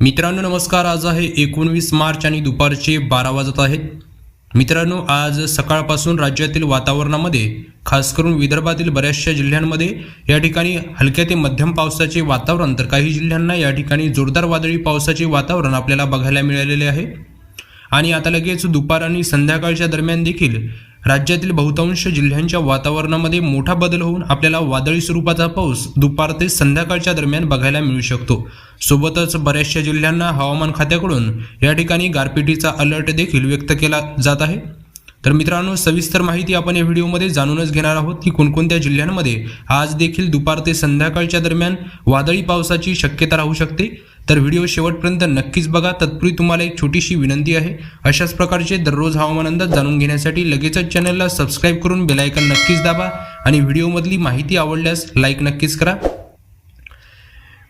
मित्रांनो नमस्कार. आज आहे एकोणवीस मार्च आणि दुपारचे बारा वाजत आहेत. मित्रांनो आज सकाळपासून राज्यातील वातावरणामध्ये खास करून विदर्भातील बऱ्याचशा जिल्ह्यांमध्ये या ठिकाणी हलक्या ते मध्यम पावसाचे वातावरण तर काही जिल्ह्यांना या ठिकाणी जोरदार वादळी पावसाचे वातावरण आपल्याला बघायला मिळालेले आहे. आणि आता लगेच दुपार आणि संध्याकाळच्या दरम्यान देखील राज्यातील बहुतांश जिल्ह्यांच्या वातावरणामध्ये मोठा बदल होऊन आपल्याला वादळी स्वरूपाचा पाऊस दुपार ते संध्याकाळच्या दरम्यान बघायला मिळू शकतो. सोबतच बऱ्याचशा जिल्ह्यांना हवामान खात्याकडून या ठिकाणी गारपिटीचा अलर्ट देखील व्यक्त केला जात आहे. तर मित्रांनो सविस्तर माहिती आपण या व्हिडिओमध्ये जाणूनच घेणार आहोत की कोणकोणत्या जिल्ह्यांमध्ये आज देखील दुपार ते संध्याकाळच्या दरम्यान वादळी पावसाची शक्यता राहू शकते. तर व्हिडिओ शेवटपर्यंत नक्कीच बघा. तत्पूर्वी तुम्हाला एक छोटीशी विनंती आहे. अशाच प्रकारचे दररोज हवामान अंदाज जाणून घेण्यासाठी लगेचच चॅनलला सबस्क्राईब करून बेलायकन नक्कीच दाबा आणि व्हिडिओमधली माहिती आवडल्यास लाईक नक्कीच करा.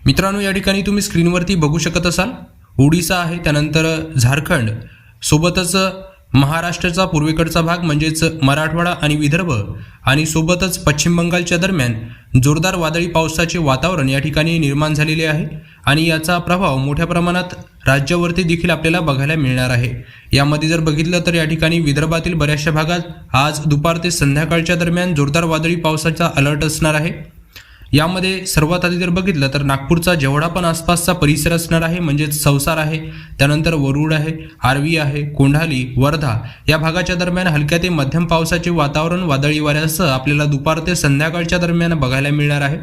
मित्रांनो या ठिकाणी तुम्ही स्क्रीनवरती बघू शकत असाल. ओडिसा आहे त्यानंतर झारखंड. सोबतच महाराष्ट्राचा पूर्वेकडचा भाग म्हणजेच मराठवाडा आणि विदर्भ आणि सोबतच पश्चिम बंगालच्या दरम्यान जोरदार वादळी पावसाचे वातावरण या ठिकाणी निर्माण झालेले आहे. आणि याचा प्रभाव मोठ्या प्रमाणात राज्यावरती देखील आपल्याला बघायला मिळणार आहे. यामध्ये जर बघितलं तर या ठिकाणी विदर्भातील बऱ्याचशा भागात आज दुपार ते संध्याकाळच्या दरम्यान जोरदार वादळी पावसाचा अलर्ट असणार आहे. यामध्ये सर्वात आधी जर बघितलं तर नागपूरचा जेवढा पण आसपासचा परिसर असणार आहे म्हणजेच संसार आहे त्यानंतर वरुड आहे आर्वी आहे कोंढाली वर्धा या भागाच्या दरम्यान हलक्या ते मध्यम पावसाचे वातावरण वादळी वाऱ्यासह आपल्याला दुपार ते संध्याकाळच्या दरम्यान बघायला मिळणार आहे.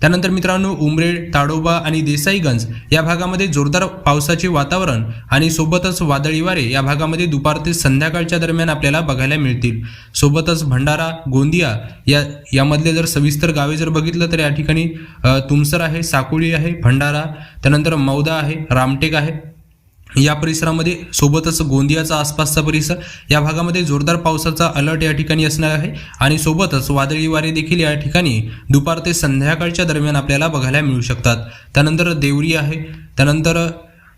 त्यानंतर मित्रांनो उमरेड ताडोबा आणि देसाईगंज या भागामध्ये जोरदार पावसाचे वातावरण आणि सोबतच वादळी वारे या भागामध्ये दुपार ते संध्याकाळच्या दरम्यान आपल्याला बघायला मिळतील. सोबतच भंडारा गोंदिया या यामधले जर सविस्तर गावे जर बघितलं तर या ठिकाणी तुमसर आहे साकोळी आहे भंडारा त्यानंतर मौदा आहे रामटेक आहे या परिसरामध्ये सोबतच गोंदियाचा आसपासचा परिसर या भागामध्ये जोरदार पावसाचा अलर्ट या ठिकाणी असणार आहे. आणि सोबतच वादळी वारे देखील या ठिकाणी दुपार ते संध्याकाळच्या दरम्यान आपल्याला बघायला मिळू शकतात. त्यानंतर देवरी आहे त्यानंतर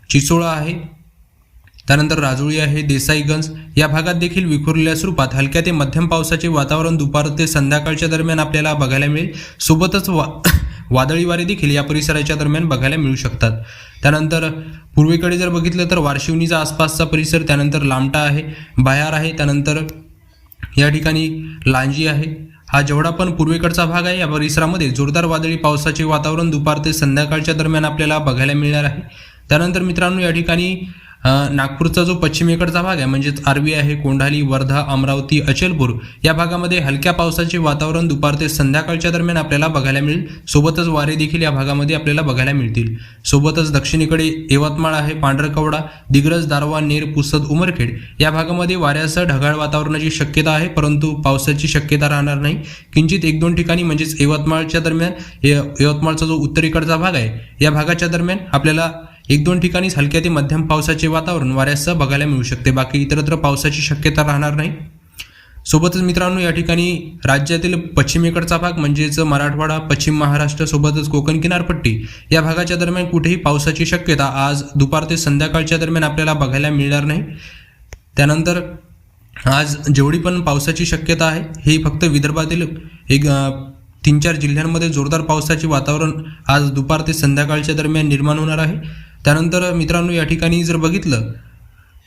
चिचोळा आहे त्यानंतर राजुळी आहे देसाईगंज. या भागात देखील विखुरलेल्या स्वरूपात हलक्या ते मध्यम पावसाचे वातावरण दुपार ते संध्याकाळच्या दरम्यान आपल्याला बघायला मिळेल. सोबतच वा वादळी वारे देखील या परिसराच्या दरम्यान बघायला मिळू शकतात. त्यानंतर पूर्वेकडे जर बघितलं तर वारशिवनीचा आसपासचा परिसर त्यानंतर लामटा आहे बायार आहे त्यानंतर या ठिकाणी लांजी आहे. हा जेवढा पण पूर्वेकडचा भाग आहे या परिसरामध्ये जोरदार वादळी पावसाचे वातावरण दुपार ते संध्याकाळच्या दरम्यान आपल्याला बघायला मिळणार आहे. त्यानंतर मित्रांनो या ठिकाणी नागपूरचा जो पश्चिमेकडचा भाग आहे म्हणजेच आर्वी आहे कोंढाली वर्धा अमरावती अचलपूर या भागामध्ये हलक्या पावसाचे वातावरण दुपार ते संध्याकाळच्या दरम्यान आपल्याला बघायला मिळेल. सोबतच वारे देखील या भागामध्ये आपल्याला बघायला मिळतील. सोबतच दक्षिणेकडे यवतमाळ आहे पांढरकवडा दिग्रज दारवा नेर पुसद उमरखेड. या भागामध्ये वाऱ्यासह ढगाळ वातावरणाची शक्यता आहे परंतु पावसाची शक्यता राहणार नाही. किंचित एक दोन ठिकाणी म्हणजेच यवतमाळच्या दरम्यान य- यवतमाळचा जो उत्तरेकडचा भाग आहे या भागाच्या दरम्यान आपल्याला एक दोन ठिकाणीच हलक्या ते मध्यम पावसाचे वातावरण वाऱ्यासह बघायला मिळू शकते. बाकी इतरत्र पावसाची शक्यता राहणार नाही. सोबतच मित्रांनो या ठिकाणी राज्यातील पश्चिमेकडचा भाग म्हणजेच मराठवाडा पश्चिम महाराष्ट्र सोबतच कोकण किनारपट्टी या भागाच्या दरम्यान कुठेही पावसाची शक्यता आज दुपार ते संध्याकाळच्या दरम्यान आपल्याला बघायला मिळणार नाही. त्यानंतर आज जेवढी पण पावसाची शक्यता आहे ही फक्त विदर्भातील एक तीन चार जिल्ह्यांमध्ये जोरदार पावसाचे वातावरण आज दुपार ते संध्याकाळच्या दरम्यान निर्माण होणार आहे. त्यानंतर मित्रांनो या ठिकाणी जर बघितलं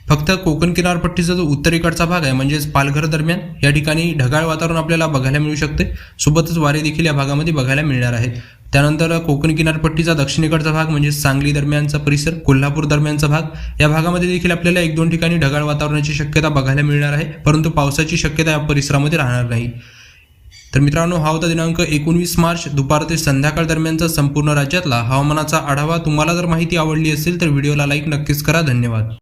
फक्त कोकण किनारपट्टीचा जो उत्तरेकडचा भाग आहे म्हणजेच पालघर दरम्यान या ठिकाणी ढगाळ वातावरण आपल्याला बघायला मिळू शकते. सोबतच वारे देखील या भागामध्ये बघायला मिळणार आहेत. त्यानंतर कोकण किनारपट्टीचा दक्षिणेकडचा भाग म्हणजे सांगली दरम्यानचा परिसर कोल्हापूर दरम्यानचा भाग या भागामध्ये देखील आपल्याला एक दोन ठिकाणी ढगाळ वातावरणाची शक्यता बघायला मिळणार आहे परंतु पावसाची शक्यता या परिसरामध्ये राहणार नाही. तर मित्रांनो हा होता दिनांक एकोणवीस मार्च दुपार ते संध्याकाळ दरम्यानचा संपूर्ण राज्यातला हवामानाचा आढावा. तुम्हाला जर माहिती आवडली असेल तर व्हिडिओला लाईक नक्कीच करा. धन्यवाद.